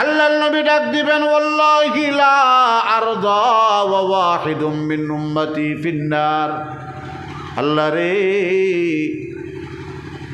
আল্লাহ নবী ডাক দিবেন ফিন্নার। আল্লাহ রে,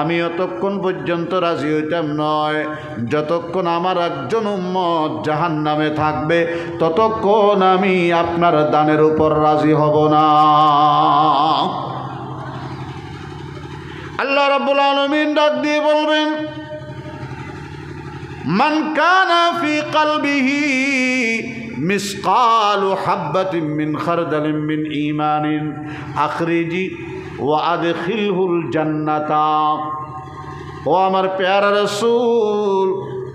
আমি অতক্ষণ পর্যন্ত রাজি হইতাম নয়। যতক্ষণ আমার একজন উম্মত জাহান নামে থাকবে, ততক্ষণ আমি আপনার দানের উপর রাজি হব না। আল্লাহ রাব্বুল আলামিন ডাক দিয়ে বলবেন মান কানা ফি কলবিহি মিসকালু হাব্বাতিন মিন খারদালিন মিন ঈমানিন। আখরিজি, ওয়া আদখিলহুল জান্নাতা। ও আমার পেয়ারা রসুল,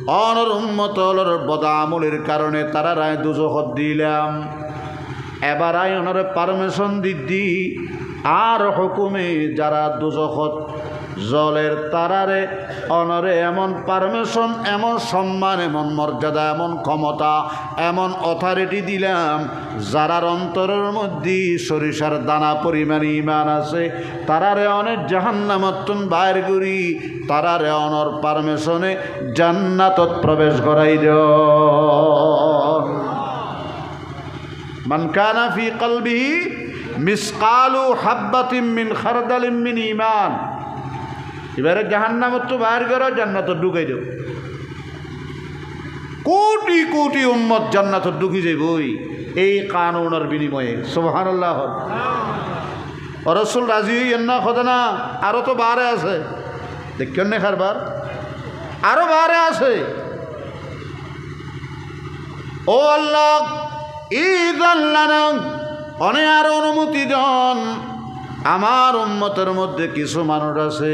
অনর উম্মতলর বদামলের কারণে তারা রায় দুজহত দিলাম। এবার আই ওনার পারমিশন দিদি, আর হুকুমে যারা দুজখত জলের তারারে, অনরে এমন পারমিশন, এমন সম্মান, এমন মর্যাদা, এমন ক্ষমতা, এমন অথরিটি দিলাম, যারার অন্তরের মধ্যে সরিষার দানা পরিমাণ ইমান আছে, তারারে অনেক জাহান্নামত্তন বাইর করি, তারারে অনর পারমিশনে জান্নাতত প্রবেশ করাই দেও। মান কানা ফি কলবিহি মিসকালু হাব্বাতিম মিন খারদালিম মিন ইমান এবারে জাহান্নামত তো বাইর করো জান্নাত ঢুকাই দেব কোটি কোটি উম্মত জান্নাত ঢুকি যাবই এই কানুনের বিনিময়ে, সুবহানাল্লাহ। রসুল রাজি হইয়েন না খোদা না? আরও তো বারে আছে। দেখছেন না খারবার? আরও বারে আছে। ও আল্লাহ ঈদ আল্লাহ অনে আর অনুমতি দন। আমার উন্মতের মধ্যে কিছু মানুষ আছে।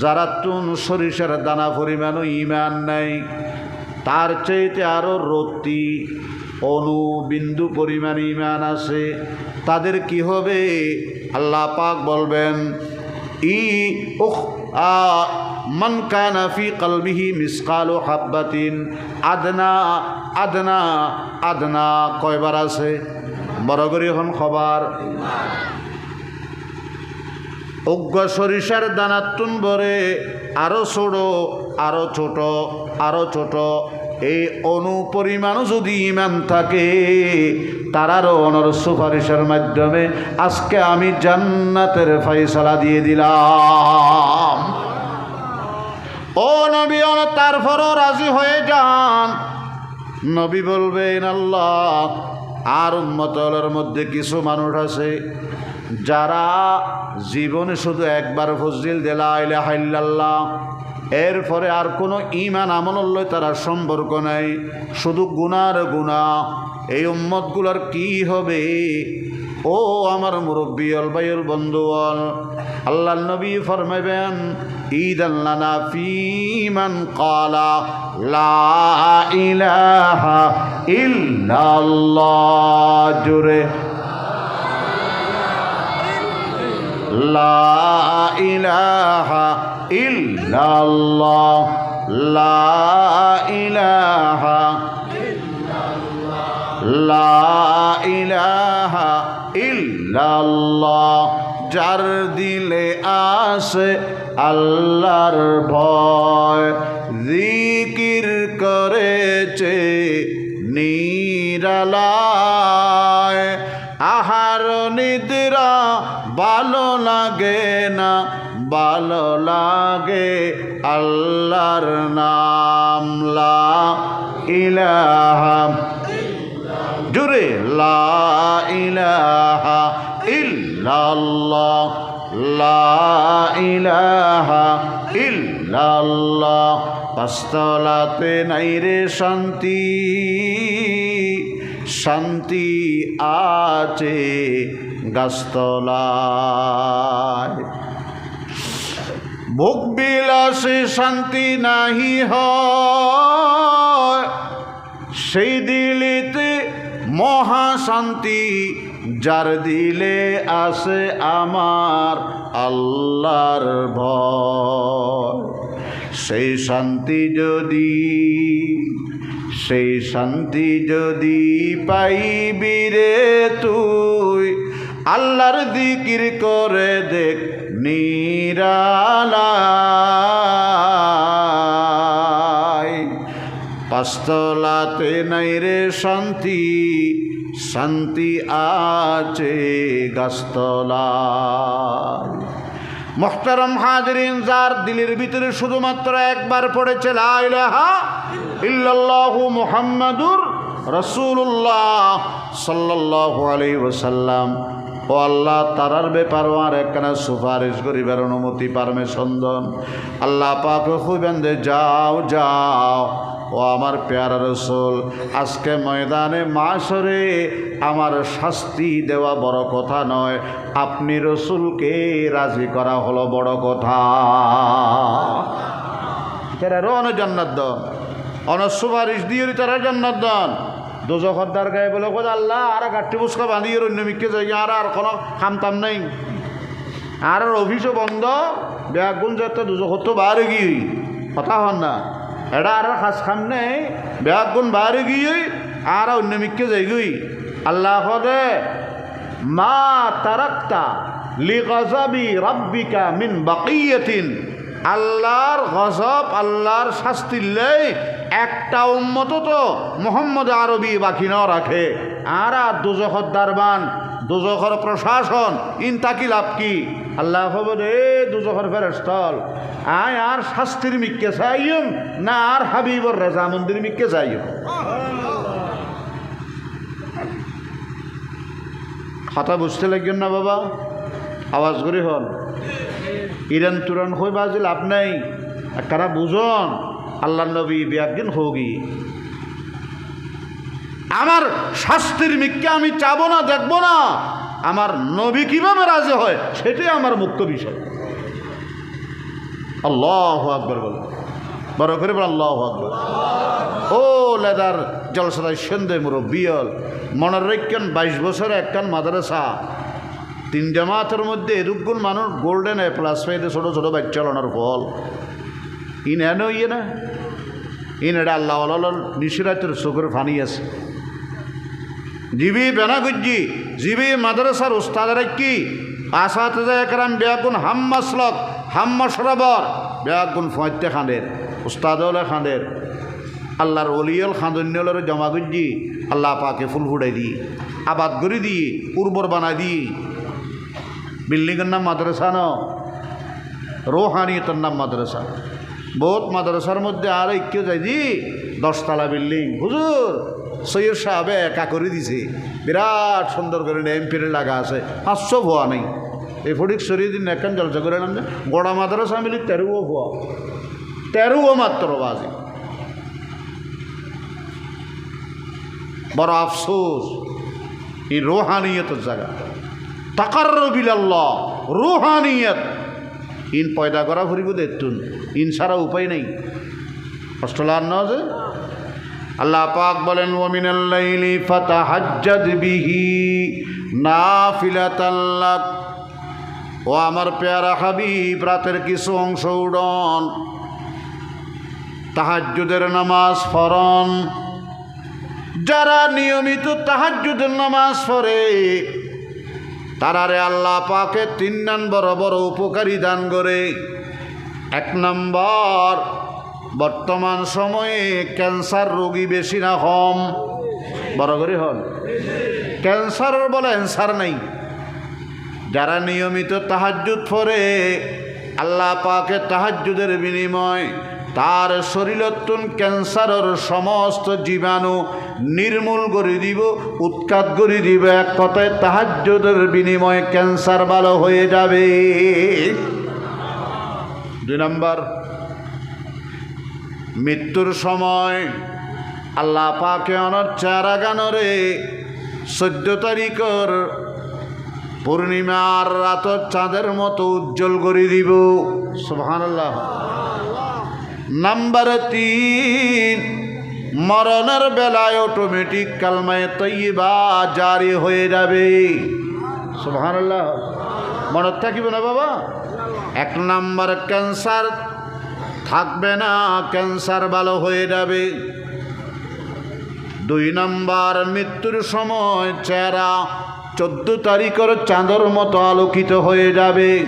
যারা তুন সরিষার দানা পরিমাণও ইমান নাই তার চাইতে আরও রত্তি অনু বিন্দু পরিমাণ ইমান আছে। তাদের কি হবে? আল্লাহ পাক বলবেন, ই উখ, আ, মান কানা ফি কলবিহি হাব্বাতিন, আদনা আদনা আদনা কয়বার আছে? বড় করে এখন খবর। অজ্ঞ সরিষার দানাতুন বরে আরও ছোট আরও ছোট আরও ছোট। এই অনু পরিমাণও যদি ইমান থাকে তারারও অনর সুপারিশের মাধ্যমে আজকে আমি জান্নাতের ফাইসলা দিয়ে দিলাম। ও নবী তারপরও রাজি হয়ে যান। নবী বলবেন, আল্লাহ, আর উন্মতলের মধ্যে কিছু মানুষ আছে যারা জীবনে শুধু একবার ফজলিল দেলা হাইল্লাল্লাহ এরপরে আর কোনো ইমান আমলল্লয় তারা সম্পর্ক নাই, শুধু গুনার গুণা এই উম্মতগুলোর কি হবে? ও আমার মুরব্বী অলবাইল বন্ধুয়াল আল্লাহ নবী ফরমাইবেন ঈদ আল্লানা ফিমান কালা লা ইলাহা ইল্লাল্লাহ। লা ইলাহা ইল্লাল্লাহ। লা ইলাহা লা ইলাহা ইল্লাল্লাহ। যার দিলে আসে আল্লাহর ভয়। ভালো লাগে আল্লাহর নাম লা ইলাহা জুড়ে লা ইলাহা ইল্লাল্লাহ, লা ইলাহা ইল্লাল্লাহ। পাঁচতলাতে নাই রে শান্তি শান্তি আছে গাছতলায়। ভোগ বিলাসে শান্তি নাহি হয়। সেই দিলেতে মহাশান্তি যার দিলে আসে আমার আল্লাহর সেই শান্তি যদি, সেই শান্তি যদি পাইবি রে তুই, আল্লাহর দিকির করে দেখ নিরালায়। পাঁচতলাতে নাই রে শান্তি শান্তি আছে গাছতলা মোখতারম হাজরিন, যার দিলের ভিতরে শুধুমাত্র একবার পড়েছে, লা ইল্লাল্লাহু মুহাম্মাদুর রসুল্লাহ সাল্লাল্লাহু আলাইহি ওয়াসাল্লাম। ও আল্লাহ, তারার ব্যাপারও আর একখানা সুপারিশ করিবার অনুমতি, পারমিশন দন। আল্লাহ পাক খুবেন দে যাও যাও। ও আমার পেয়ারা রসুল, আজকে ময়দানে মাসরে আমার শাস্তি দেওয়া বড় কথা নয়। আপনি রসুলকে রাজি করা হলো বড় কথা। তারা অনেক জান্নাত দন। অনেক সুপারিশ দিয়ে তারা জান্নাত দন। দোজখর দার গায়ে বলে কোথায় আল্লাহ, আর গাঠি বুসকা বাঁধিয়ে অন্য মিকে যাই, আর আর কোনো খামতাম নেই। আর অফিসও বন্ধ ব্যাগুন যাতে দুজখর তো বাইরে গিয়ে, কথা হন না। এটা আর খাস খাম নেই ব্যাগুন বাইরে গিয়ে, আর অন্য মিকে যাই গই আল্লাহ দে মা তারাক্তা লিগাজাবি রাব্বিকা মিন বাকিয়াতিন। আল্লাহর গজব, আল্লাহর শাস্তি লেই একটা উম্মত তো মোহাম্মদ আরবি বাকি ন রাখে। আর আর দুজখর দারবান, দুজখর প্রশাসন ইন তাকি লাভ কি? আল্লাহ খবর এ দুজখর ফেরস্থল আয় আর শাস্তির মিক্কে চাইম না আর হাবিবর রেজা মন্দির মিক্কে চাইম কথা বুঝতে লাগবেন না বাবা? আওয়াজ করে হল। ইরান তুরান হয়ে বাজে লাভ নাই। কারা বুঝন। আল্লাহ নবী বিয়াকিন হোগি। আমার শাস্তির মিক্কে আমি চাবো না, দেখব না। আমার নবী কীভাবে রাজি হয়, সেটাই আমার মুখ্য বিষয়। আল্লাহ আকবর বল বড় করে বল আল্লাহ আকবর। ও লেদার জলসাদাই সন্ধে মুরব্বিয়ল মনের রেখেন বাইশ বছরে একখান মাদ্রাসা। তিন জামাতের মধ্যে এরুকগুন মানুষ গোল্ডেন এ প্লাস পাইতে ছোটো ছোটো বাচ্চা চালানোর ফল। ইন এন ইয়ে না। ইন এটা আল্লাহ আল্লাহ নিশিরাতের চোখের ফানি আছে। জিবি বেনাগুজ্জি, জিবি মাদ্রাসার উস্তাদারে কি? আসাত একরাম বেয়াগুন হাম মাসলক হাম মশরবর বেয়াগুন ফয়তে খাঁদের উস্তাদলে খাঁদের আল্লাহর অলিয়ল খাঁদন্যলের জমা গুজ্জি আল্লাহ পাকে ফুল ফুটাই দিই, আবাদ করে দিই, উর্বর বানাই দিই। বিল্ডিংয়ের নাম মাদ্রাসা ন, রোহানিয়তের নাম মাদ্রাসা। বহুত মাদ্রাসার মধ্যে আর কেউ যাই দি দশতলা বিল্ডিং। হুজুর, সৈয়দ সাহেবে একা করে দিছে। বিরাট সুন্দর করে এমপির লাগা আছে। পাঁচশো ভুয়া নেই। এই ফটিক সরিয়ে দিন একান জলসা করে নাম গোড়া মাদ্রাসা মিলি তেরোও ভুয়া। তেরোও মাত্র বাজে। বড় আফসোস। এই রোহানিয়তের জায়গা। তাকার বিলাল্লাহ। রুহানিয়ত। ইন পয়দা করা ফুরিব দেখতুন ইন সারা উপায় নেই। অষ্টলার ন যে। আল্লাহ পাক বলেন ওমিনাল্লাইলি ফাতাহাজ্জাদ বিহি নাফিলাতাল্লাক ও আমার পেয়ারা হাবিব, রাতের কিছু অংশ উড়ন। তাহাজ্জুদের নামাজ ফরন যারা নিয়মিত তাহাজ্জুদের নামাজ পড়ে তারারে আল্লাহ পাকে তিন নম্বর বড় উপকারী দান করে। এক নম্বর, বর্তমান সময়ে ক্যান্সার রোগী বেশি না কম। বড় করে হন। ক্যান্সারের বলে অ্যান্সার নেই। যারা নিয়মিত তাহাজ্জুদ পরে আল্লাহ পাকে তাহাজ্জুদের বিনিময় তার শরীরত্বন ক্যান্সারের সমস্ত জীবাণু নির্মূল করে দিব, উৎখাত করে দিব। এক কথায় তাহাজ্জুদের বিনিময়ে ক্যান্সার ভালো হয়ে যাবে। দুই নম্বর, মৃত্যুর সময় আল্লাহ পাকে অনর চারা গানরে চোদ্দ তারিখর পূর্ণিমার রাত চাঁদের মতো উজ্জ্বল করে দিব। সুহান আল্লাহ নাম্বার তিন, মরণের বেলায় অটোমেটিক কালমায় তৈবা জারি হয়ে যাবে। সুহান আল্লাহ মনত থাকিব না বাবা? এক নাম্বার ক্যান্সার থাকবে না, ক্যান্সার ভালো হয়ে যাবে। দুই নাম্বার মৃত্যুর সময় চেহারা চোদ্দ তারিখের চাঁদর মতো আলোকিত হয়ে যাবে।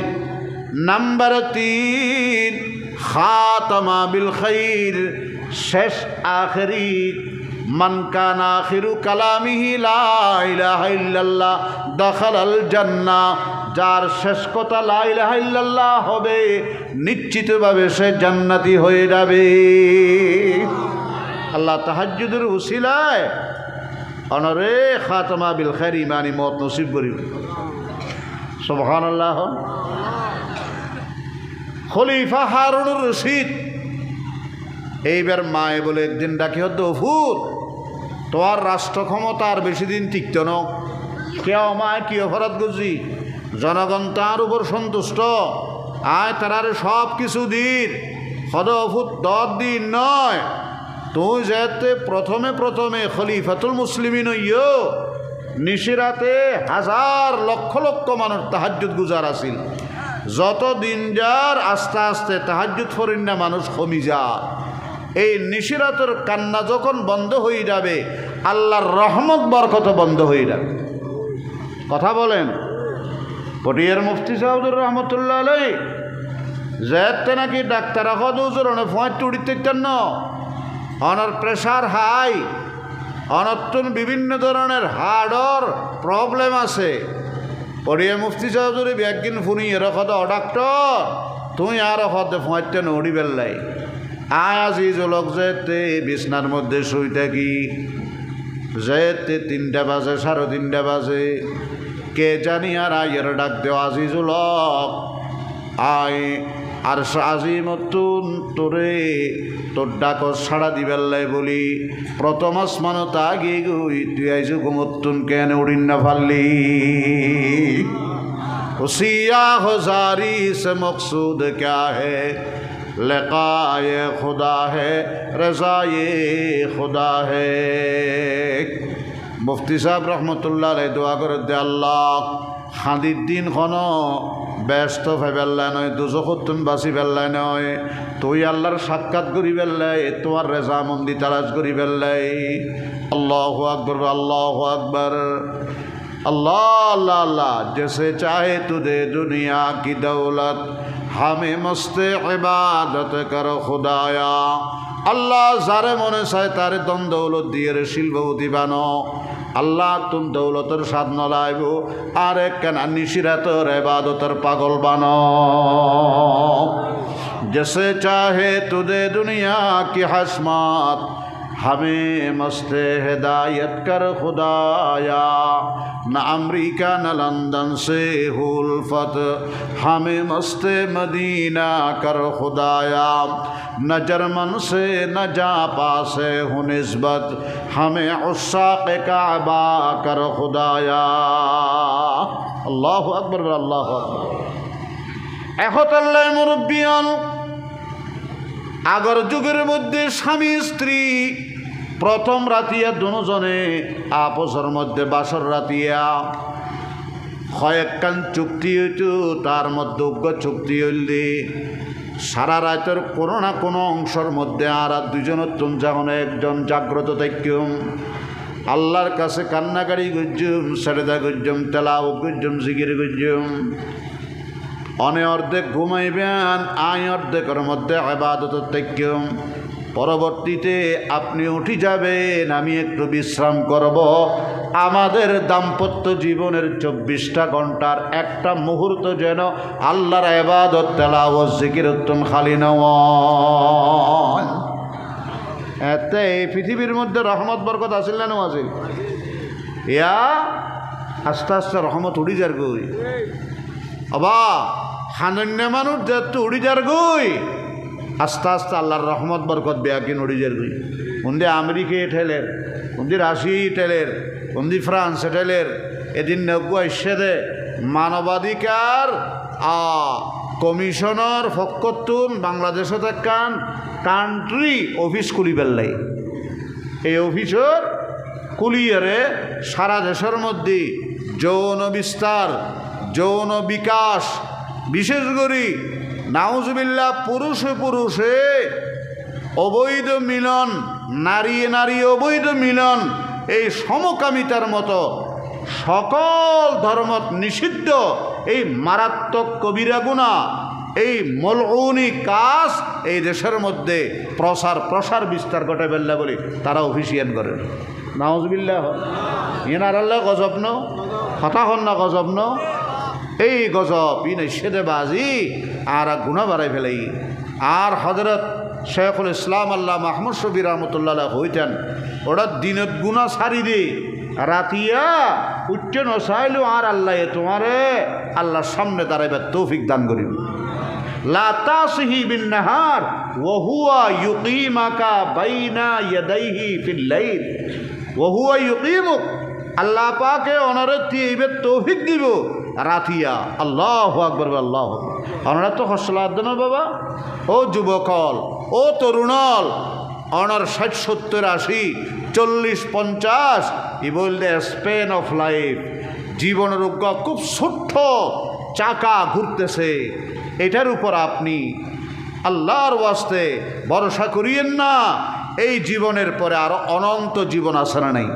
নাম্বার তিন খাতামা বিল খাইর, শেষ আখেরি, মান কান আখিরু কালামিহি লা ইলাহা ইল্লাল্লাহ, দাখালাল জান্নাহ যার শেষ কথা লা ইলাহা ইল্লাল্লাহ হবে, নিশ্চিতভাবে সে জান্নাতি হয়ে যাবে। আল্লাহ তাহাজ্জুদের উসিলায় অনরে খাতমা বিল খের ইমানি মত নসিব করিব সুবহান আল্লাহ খলিফা হারুনুর রশিদ। এইবার মায়ে বলে, একদিন ডাকি হতো ফুর তোমার রাষ্ট্র ক্ষমতা আর বেশি দিন টিকত ন। কেউ মায় কি অপরাধ করছি? জনগণ তার উপর সন্তুষ্ট। আয় তারার সব কিছু দিন। হদ ফুট দশ দিন নয়। তুই যেতে প্রথমে প্রথমে খলিফাতুল মুসলিমিন ইয়ো নিশিরাতে হাজার লক্ষ লক্ষ মানুষ তাহাজ্জুদ গুজার আছিল। যত দিন যার আস্তে আস্তে তাহাজ্জুদ ফরিন্না মানুষ কমি যা এই নিশিরাতের কান্না যখন বন্ধ হয়ে যাবে, আল্লাহর রহমত, বরকত বন্ধ হয়ে যাবে। কথা বলেন, পটিয়ার মুফতি সাহুদুর রহমতুল্লাহ আলাই যেতে নাকি ডাক্তার হদুজুর অনেক ফোঁয়ার তুড়িতে না, অনার প্রেশার হাই অনতুন বিভিন্ন ধরনের হার্টর প্রবলেম আছে। পড়িয়ে মুফতি চৌধুরী একদিন ফুনি এর কত ডাক্তর তুই আর হতে ফাঁটতে নড়ি বেল্লাই। আয় আজি জলক যেতে বিছনার মধ্যে শুই থাকি যেতে তিনটা বাজে, সাড়ে তিনটা বাজে। কে জানি আর আয়ের ডাক দেওয়া আজি জলক। আয় আর আজিম তোরে, তোর ডাক সাড়া দিবেল্লাই বলি। প্রথম আসমান তা গিয়ে গই, তুই আইসু গুমতুন কেন উড়িন না ফাল্লি হুসিয়া হজারি সে মকসুদ ক্যা হে? লেকায় খুদা হে, রেজায়ে খুদা হে? মুফতি সাহেব রহমতুল্লাহ দোয়া করে দে আল্লাহ। হাঁদির দিন কোন ব্যস্ত হয়ে নয় দুজকত তুমি বাঁচি পেল্লাই নয়। তুই আল্লাহর সাক্ষাৎ করি পেল্লাই তোমার রেজা মন্দির তালাশ করি পেল্লাই আল্লাহ আকবর আল্লাহ আকবর। আল্লাহ আল্লাহ আল্লাহ জেসে চাহে তুদে দুনিয়া কি দৌলত। হামে মস্তে ইবাদত কর খুদায়া। আল্লাহ যারে মনে চায় তারে দম দৌলত দিয়ে রে শিল্পপতি বানো আল্লাহ তুম দৌলতের স্বাদ নলাইব। আর এক কেনা নিশিরাতর এবাদতের পাগল বান। জেসে চাহে তুদে দুনিয়া কি হাসমাত ہمیں مست ہدایت کر خدایا نہ امریکہ نہ لندن سے حلفت ہمیں مست مدینہ کر خدایا نہ جرمن سے نہ جاپا سے ہو نسبت ہمیں عصاق کعبہ کر خدایا اللہ اکبر اللہ اکبر احت اللہ مربیان আগর যুগের মধ্যে স্বামী স্ত্রী প্রথম রাতিয়া দুজনে আপসর মধ্যে বাসর রাতিয়া কয়েকখান চুক্তি হইতো তার মধ্যে উগ্র চুক্তি হইলি। সারা রাতের কোনো না কোনো অংশের মধ্যে আর আর দুজনের তুম যখন একজন জাগ্রত থাকুম আল্লাহর কাছে কান্নাকারি গুজ্জুম সেরেদা গুজ্জুম তেলাও গুজ্জুম জিগির গুজ্জুম অনে অর্ধেক ঘুমাইবেন আই অর্ধেকের মধ্যে আবাদত ত্যাগ্যম পরবর্তীতে আপনি উঠি যাবেন, আমি একটু বিশ্রাম করব। আমাদের দাম্পত্য জীবনের চব্বিশটা ঘণ্টার একটা মুহূর্ত যেন আল্লাহর আবাদত তেলা ও জিকির, উত্তম খালি নয়। এতে এই পৃথিবীর মধ্যে রহমত, বরকত আসিল না আসিল ইয়া, আস্তে আস্তে রহমত উড়ি যার গই। অবা, হানন্য মানুষ যেহেতু উড়ি যার গই আস্তে আস্তে আল্লাহর রহমত, বরকত বেয়াকিন উড়ি যার গই উন্দি আমেরিকা ঠেলের, উন্দি রাশি ঠেলের, উন্দি ফ্রান্স ঠেলের, এদিন নব্য দে, মানবাধিকার আ কমিশনের ফকতুন বাংলাদেশত একখান কান্ট্রি অফিস খুলি পেলাই এই অফিসর কুলিয়ারে সারা দেশের মধ্যে যৌন বিস্তার, যৌন বিকাশ, বিশেষ করে নাউজবিল্লা পুরুষে পুরুষে অবৈধ মিলন, নারী নারী অবৈধ মিলন, এই সমকামিতার মতো সকল ধর্ম নিষিদ্ধ, এই মারাত্মক কবিরা গুণা, এই মলউনি কাজ এই দেশের মধ্যে প্রসার প্রসার বিস্তার ঘটে বেল্লা বলে, তারা অফিসিয়ান করেন নাওজবিল্লাহ এনার আল্লাহ গজব ন হতা না গজব ন এই গজব ই সেদে বাজি আর গুণা বাড়াই ফেলাই। আর হজরত শেখুল ইসলাম আল্লাহ মাহমুদ শবির রহমতুল্লাহ হইতেন, ওরা দিনত গুণা সারি দে রাতিয়া উচ্চ নসাইলো আর আল্লাহ তোমারে আল্লাহর সামনে দাঁড়াইবার তৌফিক দান করিব লাতাসহি বিন আল্লাহ পাকে অনারে তিইবে তৌফিক দিব। রাতিয়া আল্লাহ আকবর, আল্লাহ অনারা তো হসলা দেন বাবা, ও যুবকল, ও তরুণল, অনার ষাট সত্তর আশি, চল্লিশ পঞ্চাশ, ই বললে স্পেন অফ লাইফ। জীবনের উগ্র খুব ছোট্ট, চাকা ঘুরতেছে। এটার উপর আপনি আল্লাহর ওয়াস্তে ভরসা করিয়েন না, এই জীবনের পরে আরও অনন্ত জীবন আছে না নাই।